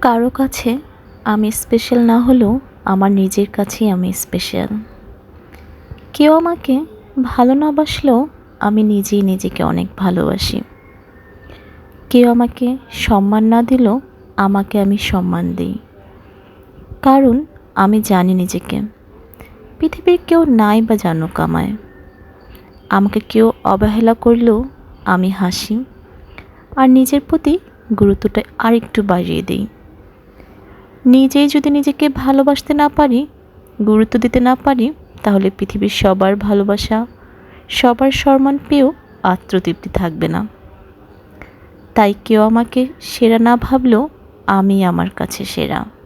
কারও কাছে আমি স্পেশাল না হলেও আমার নিজের কাছেই আমি স্পেশাল কেউ আমাকে ভালো না বাসলেও আমি নিজেই নিজেকে অনেক ভালোবাসি। কেউ আমাকে সম্মান না দিলেও আমাকে আমি সম্মান দিই। কারণ আমি জানি নিজেকে। পৃথিবীর কেউ নাই বা জানুক আমায়। আমাকে কেউ অবহেলা করলেও আমি হাসি। আর নিজের প্রতি গুরুত্বটা আরেকটু বাড়িয়ে দিই। নিজেই যদি নিজেকে ভালোবাসতে না পারি, গুরুত্ব দিতে না পারি, তাহলে পৃথিবীর সবার ভালোবাসা, সবার সম্মান পেয়েও আত্মতৃপ্তি থাকবে না। তাই কেউ আমাকে সেরা না ভাবলেও আমি আমার কাছে সেরা।